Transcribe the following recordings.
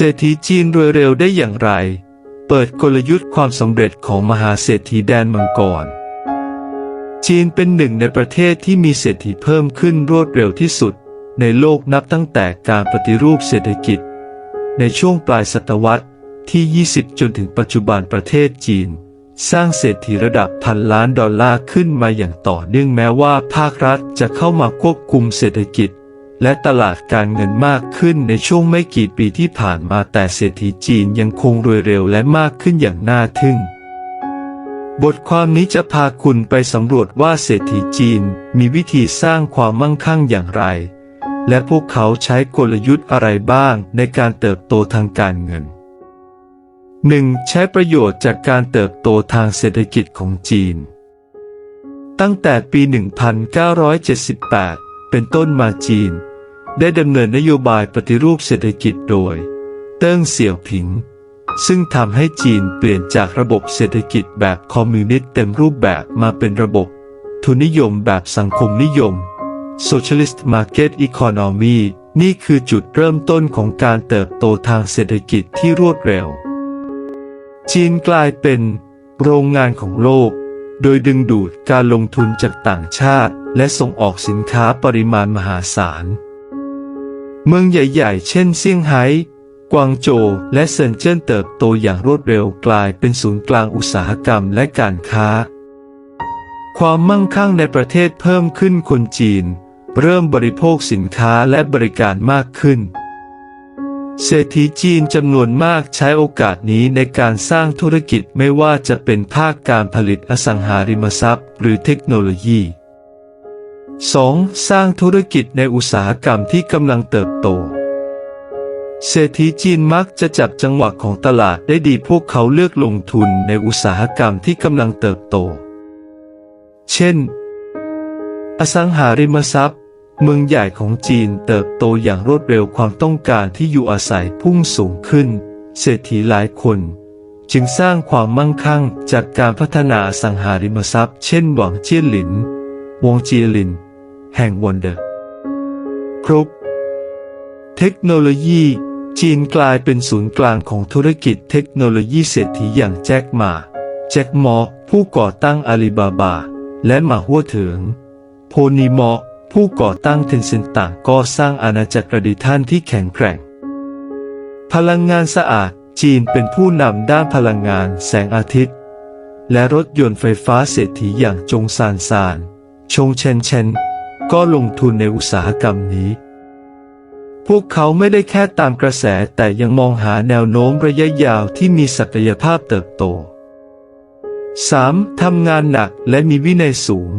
เศรษฐีจีนรวยเร็วได้อย่างไร เปิดกลยุทธ์ความสำเร็จของมหาเศรษฐีแดนมังกร จีนเป็นหนึ่งในประเทศที่มีเศรษฐีเพิ่มขึ้นรวดเร็วที่สุด ในโลกนับตั้งแต่การปฏิรูปเศรษฐกิจ ในช่วงปลายศตวรรษที่ 20 จนถึงปัจจุบันประเทศจีน สร้างเศรษฐีระดับพันล้านดอลลาร์ขึ้นมาอย่างต่อเนื่องแม้ว่าภาครัฐจะเข้ามาควบคุมเศรษฐกิจ และตลาดการเงินมากขึ้นในช่วงไม่กี่ปีที่ผ่านมาแต่เศรษฐีจีนยังคงรวยเร็วและมากขึ้นอย่างน่าทึ่ง บทความนี้จะพาคุณไปสำรวจว่าเศรษฐีจีนมีวิธีสร้างความมั่งคั่งอย่างไร และพวกเขาใช้กลยุทธ์อะไรบ้างในการเติบโตทางการเงิน 1. ใช้ประโยชน์จากการเติบโตทางเศรษฐกิจของจีน ตั้งแต่ปี 1978 เป็นต้นมาจีน ได้ดำเนินนโยบายปฏิรูปเศรษฐกิจโดย เติ้งเสี่ยวผิง ซึ่งทำให้จีนเปลี่ยนจากระบบเศรษฐกิจแบบคอมมิวนิสต์เต็มรูปแบบมาเป็นระบบ ทุนนิยมแบบสังคมนิยม Socialist Market Economy นี่คือจุดเริ่มต้นของการเติบโตทางเศรษฐกิจที่รวดเร็ว จีนกลายเป็นโรงงานของโลก โดยดึงดูดการลงทุนจากต่างชาติ และส่งออกสินค้าปริมาณมหาศาล เมืองใหญ่ๆ เช่นเซี่ยงไฮ้ กวางโจว และเซินเจิ้นเติบโตอย่างรวดเร็วกลายเป็นศูนย์กลางอุตสาหกรรมและการค้า ความมั่งคั่งในประเทศเพิ่มขึ้นคนจีน เริ่มบริโภคสินค้าและบริการมากขึ้น เศรษฐีจีนจำนวนมากใช้โอกาสนี้ในการสร้างธุรกิจไม่ว่าจะเป็นภาคการผลิตอสังหาริมทรัพย์ หรือเทคโนโลยี 2. สร้างธุรกิจในอุตสาหกรรมที่กำลังเติบโต เศรษฐีจีนมักจะจับจังหวะของตลาดได้ดีพวกเขาเลือกลงทุนในอุตสาหกรรมที่กำลังเติบโต เช่น อสังหาริมทรัพย์ เมืองใหญ่ของจีนเติบโตอย่างรวดเร็วความต้องการที่อยู่อาศัยพุ่งสูงขึ้น เศรษฐีหลายคน จึงสร้างความมั่งคั่งจากการพัฒนาอสังหาริมทรัพย์ เช่นหวังเจี้ยนหลิน วงเจียหลิน แห่งวันเดอร์ครุปเทคโนโลยี จีนกลายเป็นศูนย์กลางของธุรกิจเทคโนโลยีเศรษฐีอย่างแจ็คหมา แจ็คมอ ผู้ก่อตั้งอาลีบาบา และหมาหัวเถิง โพนีมอ ผู้ก่อตั้งเทนเซ็นต่างก็สร้างอาณาจักรดิท่านที่แข็งแกร่ง พลังงานสะอาดจีนเป็นผู้นำด้านพลังงานแสงอาทิตย์ และรถยนต์ไฟฟ้าเศรษฐีอย่างจงซานซาน ชงเชนเชน ก็ลงทุนในอุตสาหกรรมนี้ พวกเขาไม่ได้แค่ตามกระแสแต่ยังมองหาแนวโน้มระยะยาวที่มีศักยภาพเติบโต 3. ทำงานหนักและมีวินัยสูง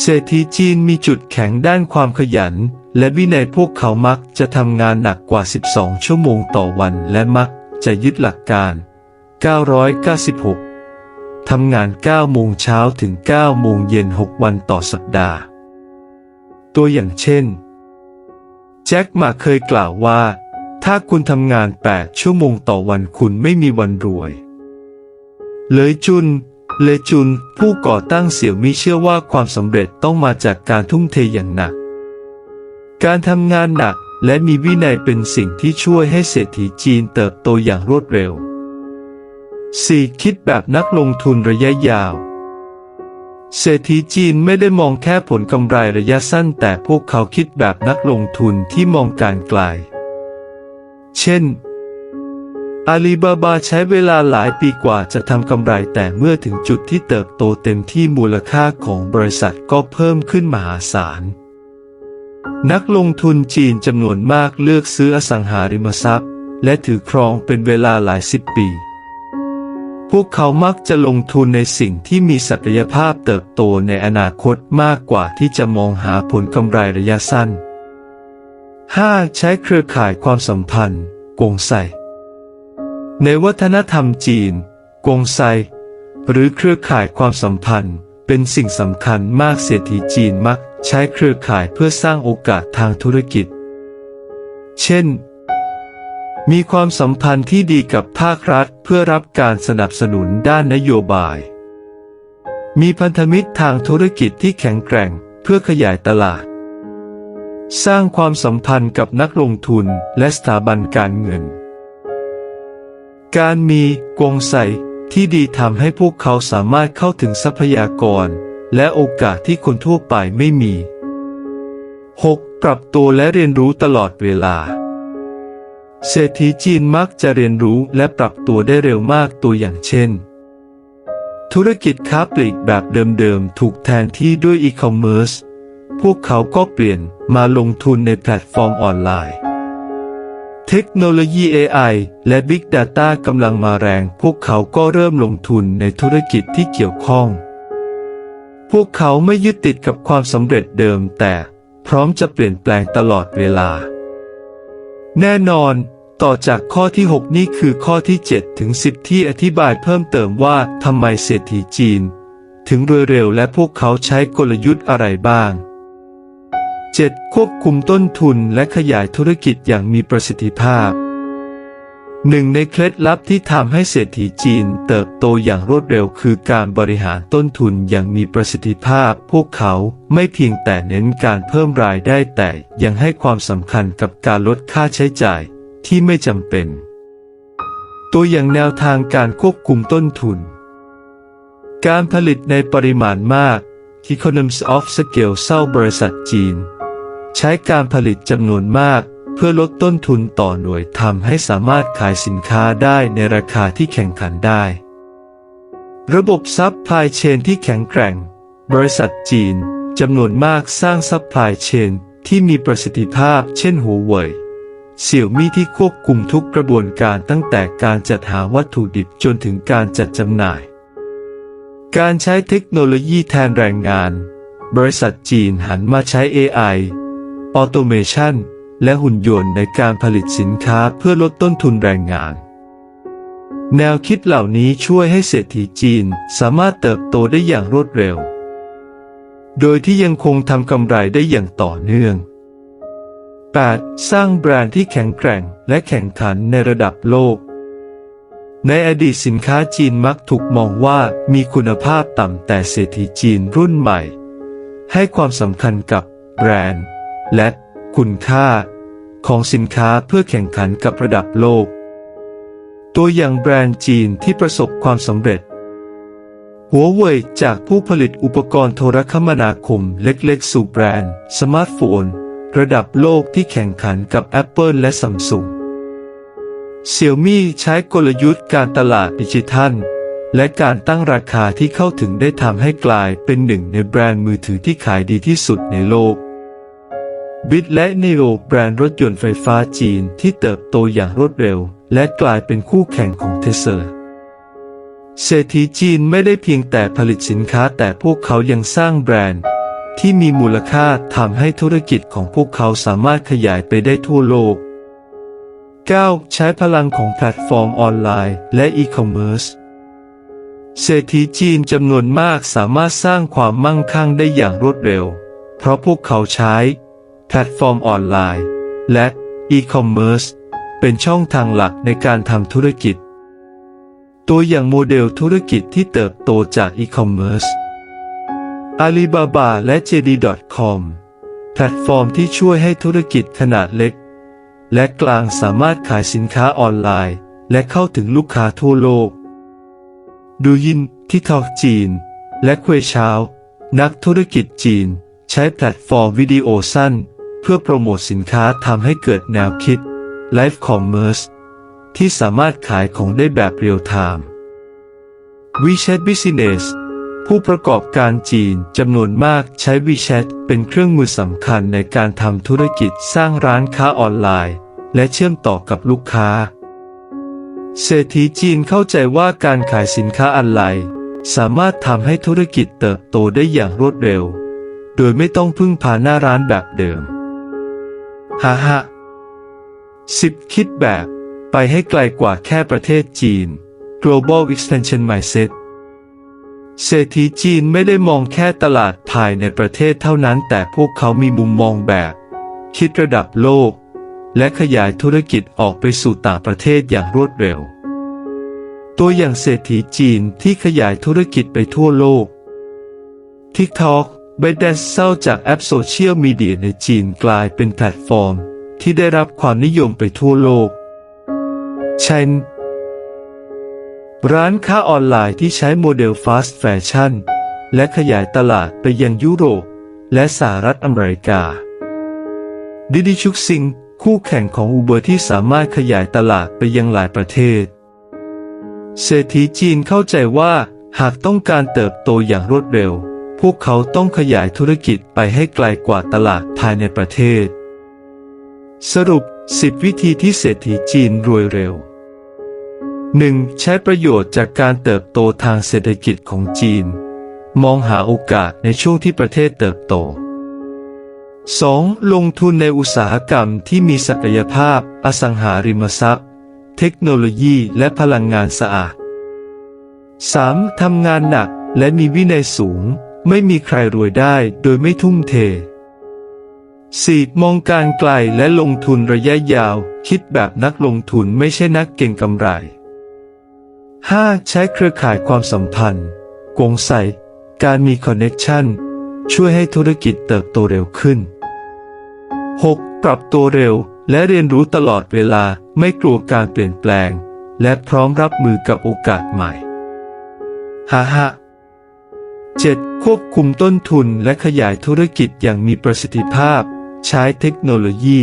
เศรษฐีจีนมีจุดแข็งด้านความขยัน และวินัยพวกเขามักจะทำงานหนักกว่า 12 ชั่วโมงต่อวันและมักจะยึดหลักการ 996 ทำงาน 9 โมงเช้าถึง 9 โมงเย็น 6 วันต่อสัปดาห์ ตัวอย่างเช่น แจ็คหมาเคยกล่าวว่า ถ้าคุณทำงาน 8 ชั่วโมงต่อวันคุณไม่มีวันรวย เลยจุน เลจุน ผู้ก่อตั้งเสี่ยวมี่เชื่อว่าความสำเร็จต้องมาจากการทุ่มเทอย่างหนัก การทำงานหนักและมีวินัยเป็นสิ่งที่ช่วยให้เศรษฐีจีนเติบโตอย่างรวดเร็ว 4. คิดแบบนักลงทุนระยะยาว เศรษฐีจีนไม่ได้มองแค่ผลกำไรระยะสั้น แต่พวกเขาคิดแบบนักลงทุนที่มองการไกล เช่น อาลีบาบาใช้เวลาหลายปีกว่าจะทำกำไรแต่เมื่อถึงจุดที่เติบโตเต็มที่มูลค่าของบริษัทก็เพิ่มขึ้นมหาศาล นักลงทุนจีนจำนวนมากเลือกซื้ออสังหาริมทรัพย์ และถือครองเป็นเวลาหลายสิบปี พวกเขามักจะลงทุนในสิ่งที่มีศักยภาพเติบโตในอนาคตมากกว่าที่จะมองหาผลกำไรระยะสั้น 5. ใช้เครือข่ายความสัมพันธ์ กงไซในวัฒนธรรมจีน กงไซหรือเครือข่ายความสัมพันธ์ เป็นสิ่งสำคัญมากเศรษฐีจีนมักใช้เครือข่ายเพื่อสร้างโอกาสทางธุรกิจ เช่น มีความสัมพันธ์ที่ดีกับภาครัฐเพื่อรับการสนับสนุนด้านนโยบาย มีพันธมิตรทางธุรกิจที่แข็งแกร่งเพื่อขยายตลาด สร้างความสัมพันธ์กับนักลงทุนและสถาบันการเงิน การมีกงใสที่ดีทำให้พวกเขาสามารถเข้าถึงทรัพยากร และโอกาสที่คนทั่วไปไม่มี 6. ปรับตัวและเรียนรู้ตลอดเวลา เศรษฐีจีนมักจะเรียนรู้และปรับตัวได้เร็วมากตัวอย่างเช่น ธุรกิจค้าปลีกแบบเดิมๆ ถูกแทนที่ด้วยอีคอมเมิร์ซพวกเขาก็เปลี่ยนมาลงทุนในแพลตฟอร์มออนไลน์ เทคโนโลยี AI และ Big Data กำลังมาแรง พวกเขาก็เริ่มลงทุนในธุรกิจที่เกี่ยวข้อง พวกเขาไม่ยึดติดกับความสำเร็จเดิมแต่พร้อมจะเปลี่ยนแปลงตลอดเวลา แน่นอน ต่อจากข้อที่ 6 นี่คือข้อที่ 7 ถึง 10 ที่อธิบายเพิ่มเติมว่าทำไมเศรษฐีจีน ถึงรวยเร็วและพวกเขาใช้กลยุทธ์อะไรบ้าง 7. ควบคุมต้นทุนและขยายธุรกิจอย่างมีประสิทธิภาพหนึ่งในเคล็ดลับที่ทำให้เศรษฐีจีนเติบโตอย่างรวดเร็วคือการบริหารต้นทุนอย่างมีประสิทธิภาพ พวกเขาไม่เพียงแต่เน้นการเพิ่มรายได้แต่ยังให้ความสำคัญกับการลดค่าใช้จ่าย ที่ไม่จำเป็น ตัวอย่างแนวทางการควบคุมต้นทุน การผลิตในปริมาณมาก Economies of Scale เศร้าบริษัทจีน ใช้การผลิตจำนวนมากเพื่อลดต้นทุนต่อหน่วยทำให้สามารถขายสินค้าได้ในราคาที่แข่งขันได้ ระบบซัพพลายเชนที่แข็งแกร่ง บริษัทจีนจำนวนมากสร้างซัพพลายเชนที่มีประสิทธิภาพเช่นหัวเว่ย เสี่ยวมี่ที่ควบคุมทุกกระบวนการตั้งแต่การจัดหาวัตถุดิบจนถึงการจัดจำหน่าย การใช้เทคโนโลยีแทนแรงงาน บริษัทจีนหันมาใช้ AI ออโตเมชันและหุ่นยนต์ในการผลิตสินค้าเพื่อลดต้นทุนแรงงาน แนวคิดเหล่านี้ช่วยให้เศรษฐีจีนสามารถเติบโตได้อย่างรวดเร็ว โดยที่ยังคงทำกำไรได้อย่างต่อเนื่อง 8. สร้างแบรนด์ที่แข็งแกร่งและแข่งขันในระดับโลก ในอดีตสินค้าจีนมักถูกมองว่ามีคุณภาพต่ำแต่เศรษฐีจีนรุ่นใหม่ ให้ความสำคัญกับแบรนด์ และคุณค่า ของสินค้าเพื่อแข่งขันกับระดับโลก ตัวอย่างแบรนด์จีนที่ประสบความสำเร็จหัวเว่ยจากผู้ผลิตอุปกรณ์โทรคมนาคมเล็กๆ สู่แบรนด์สมาร์ทโฟน ระดับโลกที่แข่งขันกับ Apple และ Samsung เซี่ยมี่ใช้กลยุทธ์การตลาดดิจิทัล และการตั้งราคาที่เข้าถึงได้ทำให้กลายเป็นหนึ่งในแบรนด์มือถือที่ขายดีที่สุดในโลกบิตและนโอแบรนด์รถยนต์ไฟฟ้าจีนที่เติบโตอย่างรวดเร็ว และกลายเป็นคู่แข่งของเทเซอร์เศรษฐีจีนไม่ได้เพียงแต่ผลิตสินค้าแต่พวกเขายังสร้างแบรนด์ ที่มีมูลค่าทำให้ธุรกิจของพวกเขาสามารถขยายไปได้ทั่วโลก 9. ใช้พลังของแพลตฟอร์มออนไลน์และอีคอมเมิร์ซเศรษฐีจีนจำนวนมากสามารถสร้างความมั่งคั่งได้อย่างรวดเร็ว เพราะพวกเขาใช้ แพลตฟอร์มออนไลน์ และอีคอมเมิร์ซเป็นช่องทางหลักในการทำธุรกิจ ตัวอย่างโมเดลธุรกิจที่เติบโตจากอีคอมเมิร์ซ Alibaba และ JD.com แพลตฟอร์มที่ช่วยให้ธุรกิจขนาดเล็ก และกลางสามารถขายสินค้าออนไลน์ และเข้าถึงลูกค้าทั่วโลก ดูยินที่ทอกจีน และควยเช้า นักธุรกิจจีน ใช้แพลตฟอร์มวิดีโอสั้น เพื่อโปรโมทสินค้าทำให้เกิดแนวคิด Live Commerce ที่สามารถขายของได้แบบเรียลไทม์ WeChat Business ผู้ประกอบการจีนจำนวนมากใช้ WeChat เป็นเครื่องมือสำคัญในการทำธุรกิจสร้างร้านค้าออนไลน์ และเชื่อมต่อกับลูกค้า เศรษฐีจีนเข้าใจว่าการขายสินค้าออนไลน์ สามารถทำให้ธุรกิจเติบโตได้อย่างรวดเร็ว โดยไม่ต้องพึ่งพาหน้าร้านแบบเดิมฮ่าฮ่าสิบคิดแบบ ไปให้ไกลกว่าแค่ประเทศจีน Global Extension Mindset เศรษฐีจีนไม่ได้มองแค่ตลาดภายในประเทศเท่านั้นแต่พวกเขามีมุมมองแบบ คิดระดับโลก และขยายธุรกิจออกไปสู่ต่างประเทศอย่างรวดเร็ว ตัวอย่างเศรษฐีจีนที่ขยายธุรกิจไปทั่วโลก TikTok b y t e d a n c e เศร้าจากแอปโซเชียลมีเดียในจีนกลายเป็นแพลตฟอร์ม ที่ได้รับความนิยมไปทั่วโลกเช่น ร้านค้าออนไลน์ที่ใช้โมเดลฟาสต์แฟชั่นและขยายตลาดไปยังยุโรป และสหรัฐอเมริกา ดิดิชุกซิง คู่แข่งของอูเบอร์ที่สามารถขยายตลาดไปยังหลายประเทศ เศรษฐีจีนเข้าใจว่าหากต้องการเติบโตอย่างรวดเร็ว พวกเขาต้องขยายธุรกิจไปให้ไกลกว่าตลาดภายในประเทศ สรุป 10 วิธีที่เศรษฐีจีนรวยเร็ว 1. ใช้ประโยชน์จากการเติบโตทางเศรษฐกิจของจีน มองหาโอกาสในช่วงที่ประเทศเติบโต 2. ลงทุนในอุตสาหกรรมที่มีศักยภาพ อสังหาริมทรัพย์ เทคโนโลยีและพลังงานสะอาด 3. ทำงานหนักและมีวินัยสูง ไม่มีใครรวยได้โดยไม่ทุ่มเท 4. มองการไกลและลงทุนระยะยาว คิดแบบนักลงทุนไม่ใช่นักเก่งกำไร 5. ใช้เครือข่ายความสัมพันธ์ กงใสการมีคอนเน็ชันช่วยให้ธุรกิจเติบโตเร็วขึ้น 6. ปรับตัวเร็วและเรียนรู้ตลอดเวลาไม่กลัวการเปลี่ยนแปลง และพร้อมรับมือกับโอกาสใหม่ 5. 7. ควบคุมต้นทุนและขยายธุรกิจอย่างมีประสิทธิภาพ ใช้เทคโนโลยี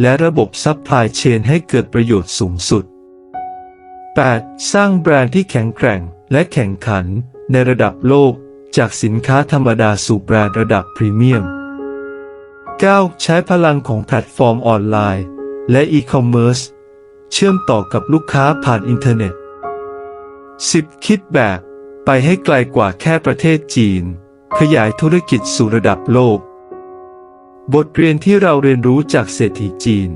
และระบบซัพพลายเชนให้เกิดประโยชน์สูงสุด 8. สร้างแบรนด์ที่แข็งแกร่งและแข่งขันในระดับโลก จากสินค้าธรรมดาสู่แบรนด์ระดับพรีเมียม 9. ใช้พลังของแพลตฟอร์มออนไลน์ และอีคอมเมิร์ซเชื่อมต่อกับลูกค้าผ่านอินเทอร์เน็ต 10. คิดแบบไปให้ไกลกว่าแค่ประเทศจีน ขยายธุรกิจสู่ระดับโลก บทเรียนที่เราเรียนรู้จากเศรษฐีจีน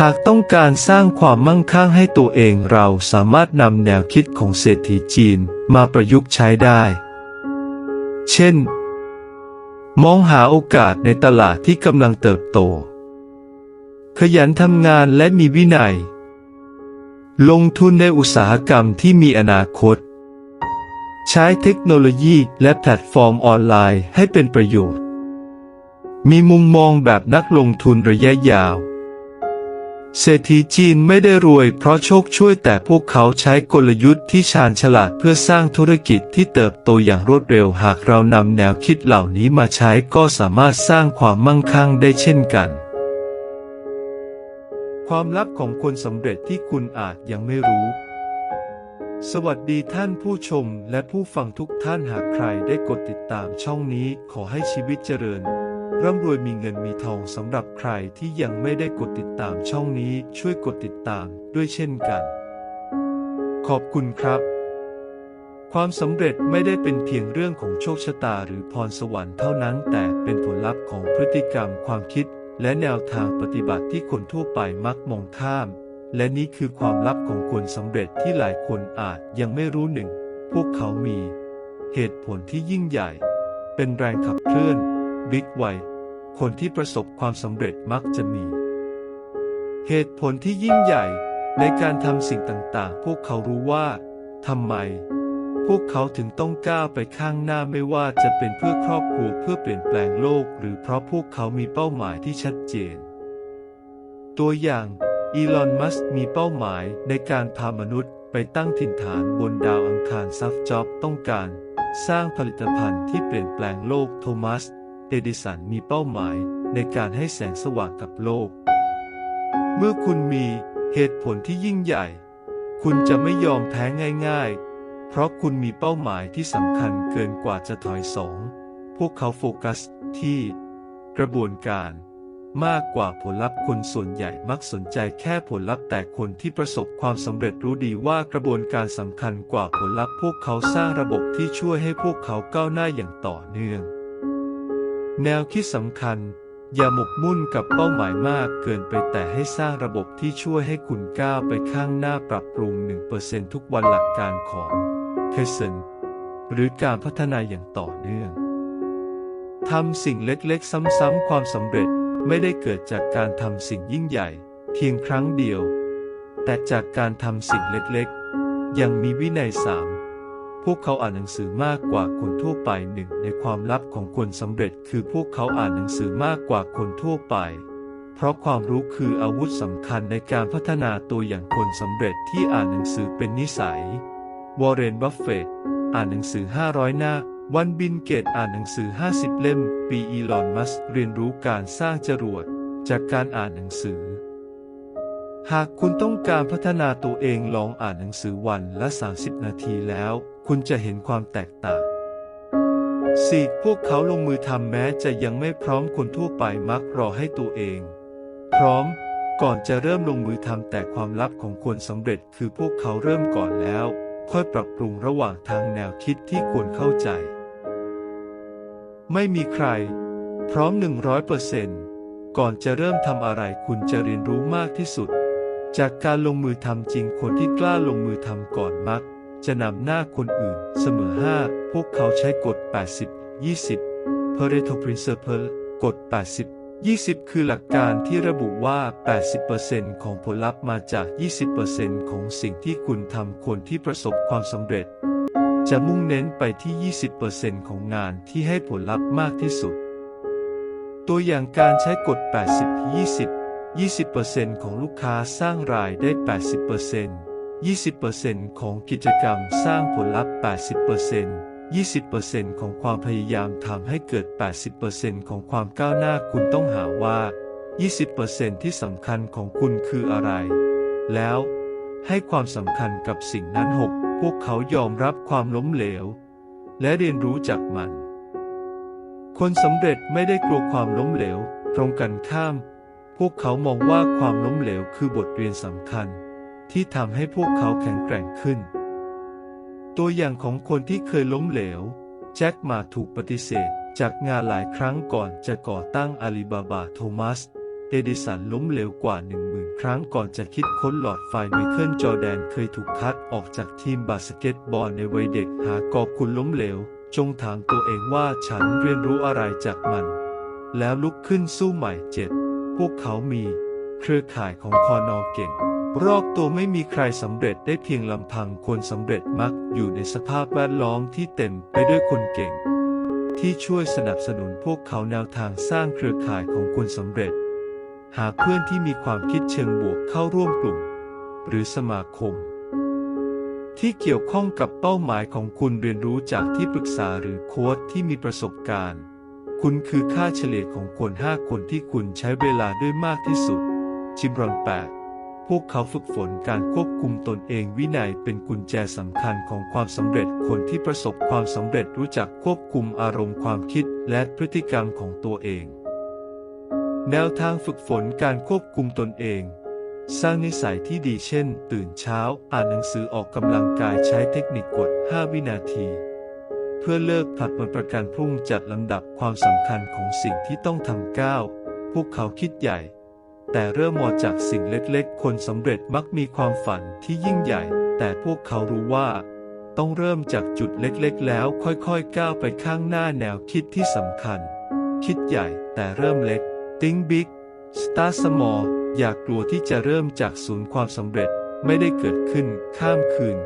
หากต้องการสร้างความมั่งคั่งให้ตัวเองเราสามารถนำแนวคิดของเศรษฐีจีนมาประยุกต์ใช้ได้ เช่น มองหาโอกาสในตลาดที่กำลังเติบโต ขยันทำงานและมีวินัย ลงทุนในอุตสาหกรรมที่มีอนาคต ใช้เทคโนโลยีและแพลตฟอร์มออนไลน์ให้เป็นประโยชน์ มีมุมมองแบบนักลงทุนระยะยาว เศรษฐีจีนไม่ได้รวยเพราะโชคช่วยแต่พวกเขาใช้กลยุทธ์ที่ชาญฉลาดเพื่อสร้างธุรกิจที่เติบโตอย่างรวดเร็วหากเรานำแนวคิดเหล่านี้มาใช้ก็สามารถสร้างความมั่งคั่งได้เช่นกัน ความลับของคนสำเร็จที่คุณอาจยังไม่รู้ สวัสดีท่านผู้ชมและผู้ฟังทุกท่านหากใครได้กดติดตามช่องนี้ขอให้ชีวิตเจริญ ร่ำรวยมีเงินมีทองสำหรับใครที่ยังไม่ได้กดติดตามช่องนี้ช่วยกดติดตามด้วยเช่นกัน ขอบคุณครับ ความสำเร็จไม่ได้เป็นเพียงเรื่องของโชคชะตาหรือพรสวรรค์เท่านั้น แต่เป็นผลลัพธ์ของพฤติกรรมความคิด และแนวทางปฏิบัติที่คนทั่วไปมักมองข้าม และนี่คือความลับของคนสำเร็จที่หลายคนอาจยังไม่รู้หนึ่ง พวกเขามี เหตุผลที่ยิ่งใหญ่ เป็นแรงขับเคลื่อนบิ๊กไว คนที่ประสบความสำเร็จมักจะมี เหตุผลที่ยิ่งใหญ่ในการทำสิ่งต่างๆ พวกเขารู้ว่าทำไม พวกเขาถึงต้องก้าวไปข้างหน้าไม่ว่าจะเป็นเพื่อครอบครัวเพื่อเปลี่ยนแปลงโลก หรือเพราะพวกเขามีเป้าหมายที่ชัดเจน ตัวอย่างอีลอน มัสก์มีเป้าหมายในการพามนุษย์ไปตั้งถิ่นฐานบนดาวอังคารซัฟจ็อบต้องการ สร้างผลิตภัณฑ์ที่เปลี่ยนแปลงโลกโทมัส เอดิสันมีเป้าหมายในการให้แสงสว่างกับโลก เมื่อคุณมีเหตุผลที่ยิ่งใหญ่ คุณจะไม่ยอมแพ้ง่าย ๆ เพราะคุณมีเป้าหมายที่สำคัญเกินกว่าจะถอยสอง พวกเขาโฟกัสที่ กระบวนการ มากกว่าผลลัพธ์คนส่วนใหญ่มักสนใจแค่ผลลัพธ์แต่คนที่ประสบความสำเร็จรู้ดีว่ากระบวนการสำคัญกว่าผลลัพธ์พวกเขาสร้างระบบที่ช่วยให้พวกเขาก้าวหน้าอย่างต่อเนื่อง แนวคิดสำคัญ อย่าหมกมุ่นกับเป้าหมายมากเกินไปแต่ให้สร้างระบบที่ช่วยให้คุณก้าวไปข้างหน้าปรับปรุง 1%ทุกวันหลักการของเคเซนหรือการพัฒนาอย่างต่อเนื่องทำสิ่งเล็กๆ ซ้ำๆความสำเร็จไม่ได้เกิดจากการทำสิ่งยิ่งใหญ่ เพียงครั้งเดียว แต่จากการทำสิ่งเล็กๆ ยังมีวินัยสาม พวกเขาอ่านหนังสือมากกว่าคนทั่วไปหนึ่งในความลับของคนสำเร็จคือพวกเขาอ่านหนังสือมากกว่าคนทั่วไป เพราะความรู้คืออาวุธสำคัญในการพัฒนาตัวอย่างคนสำเร็จที่อ่านหนังสือเป็นนิสัย วอร์เรน บัฟเฟตต์อ่านหนังสือ 500 หน้า วันบินเกตอ่านหนังสือ 50 เล่ม ปีอีลอน มัสก์เรียนรู้การสร้างจรวดจากการอ่านหนังสือหากคุณต้องการพัฒนาตัวเองลองอ่านหนังสือวันละ 30 นาทีแล้ว คุณจะเห็นความแตกต่าง 4. พวกเขาลงมือทำแม้จะยังไม่พร้อมคนทั่วไปมักรอให้ตัวเอง พร้อมก่อนจะเริ่มลงมือทำแต่ความลับของคนสำเร็จคือพวกเขาเริ่มก่อนแล้ว ค่อยปรับปรุงระหว่างทางแนวคิดที่ควรเข้าใจ ไม่มีใคร พร้อม 100%ก่อนจะเริ่มทำอะไรคุณจะเรียนรู้มากที่สุด จากการลงมือทำจริงคนที่กล้าลงมือทำก่อนมัก จะนำหน้าคนอื่นเสมอ 5 พวกเขาใช้กฎ 80 20 Pareto Principle กฎ 80 20 คือหลักการที่ระบุว่า 80%ของผลลัพธ์มาจาก 20%ของสิ่งที่คุณทำคนที่ประสบความสำเร็จ จะมุ่งเน้นไปที่ 20%ของงานที่ให้ผลลัพธ์มากที่สุด ตัวอย่างการใช้กฎ 80 20 20%ของลูกค้าสร้างรายได้ 80% 20%ของกิจกรรมสร้างผลลัพธ์ 80% 20%ของความพยายามทำให้เกิด 80%ของความก้าวหน้าคุณต้องหาว่า 20%ที่สำคัญของคุณคืออะไร แล้วให้ความสำคัญกับสิ่งนั้น 6 พวกเขายอมรับความล้มเหลว และเรียนรู้จากมัน คนสำเร็จไม่ได้กลัวความล้มเหลว ตรงกันข้าม พวกเขามองว่าความล้มเหลวคือบทเรียนสำคัญ ที่ทำให้พวกเขาแข็งแกร่งขึ้น ตัวอย่างของคนที่เคยล้มเหลว แจ็คมาถูกปฏิเสธ จากงานหลายครั้งก่อนจะก่อตั้งอาลีบาบาโทมัส เอดิสันล้มเหลวกว่าหนึ่งหมื่นครั้งก่อนจะคิดค้นหลอดไฟไมเคิลจอแดนเคยถูกคัดออกจากทีมบาสเกตบอลในวัยเด็กหากอบคุณล้มเหลว จงถามตัวเองว่าฉันเรียนรู้อะไรจากมัน แล้วลุกขึ้นสู้ใหม่เจ็ดพวกเขามี เครือข่ายของคอนอเก่ง รอบตัวไม่มีใครสำเร็จได้เพียงลำพังคนสำเร็จมักอยู่ในสภาพแวดล้อมที่เต็มไปด้วยคนเก่ง ที่ช่วยสนับสนุนพวกเขาแนวทางสร้างเครือข่ายของคนสำเร็จ หาเพื่อนที่มีความคิดเชิงบวกเข้าร่วมกลุ่ม หรือสมาคม ที่เกี่ยวข้องกับเป้าหมายของคุณเรียนรู้จากที่ปรึกษาหรือโค้ชที่มีประสบการณ์ คุณคือค่าเฉลี่ยของคน 5 คนที่คุณใช้เวลาด้วยมากที่สุด ชิมรอน8 พวกเขาฝึกฝนการควบคุมตนเองวินัยเป็นกุญแจสำคัญของความสำเร็จคนที่ประสบความสำเร็จรู้จักควบคุมอารมณ์ความคิดและพฤติกรรมของตัวเอง แนวทางฝึกฝนการควบคุมตนเอง สร้างนิสัยที่ดีเช่น ตื่นเช้า อ่านหนังสือออกกำลังกายใช้เทคนิคกด 5 วินาที เพื่อเลิกผลัดวันประกันพรุ่งจัดลำดับความสำคัญของสิ่งที่ต้องทำก้าวพวกเขาคิดใหญ่ แต่เริ่มมาจากสิ่งเล็กๆ คนสำเร็จมักมีความฝันที่ยิ่งใหญ่ แต่พวกเขารู้ว่า ต้องเริ่มจากจุดเล็กๆ แล้วค่อยๆ ก้าวไปข้างหน้าแนวคิดที่สำคัญ คิดใหญ่แต่เริ่มเล็ก Think big Start small อย่ากลัวที่จะเริ่มจากศูนย์ความสำเร็จไม่ได้เกิดขึ้นข้ามคืน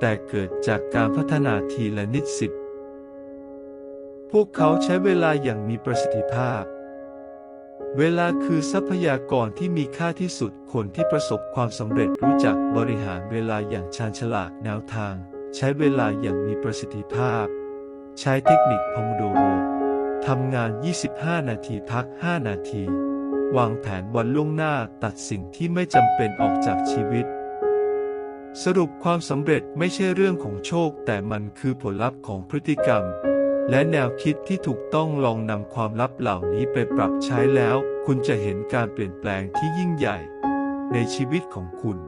แต่เกิดจากการพัฒนาทีละนิดสิบพวกเขาใช้เวลาอย่างมีประสิทธิภาพ เวลาคือทรัพยากรที่มีค่าที่สุด คนที่ประสบความสำเร็จรู้จักบริหารเวลาอย่างชาญฉลาดแนวทาง ใช้เวลาอย่างมีประสิทธิภาพ ใช้เทคนิคพอมโดโรทำงาน 25 นาทีพัก 5 นาที วางแผนวันล่วงหน้าตัดสิ่งที่ไม่จำเป็นออกจากชีวิต สรุปความสำเร็จไม่ใช่เรื่องของโชค แต่มันคือผลลัพธ์ของพฤติกรรม และแนวคิดที่ถูกต้องลองนำความลับเหล่านี้ไปปรับใช้แล้ว คุณจะเห็นการเปลี่ยนแปลงที่ยิ่งใหญ่ ในชีวิตของคุณ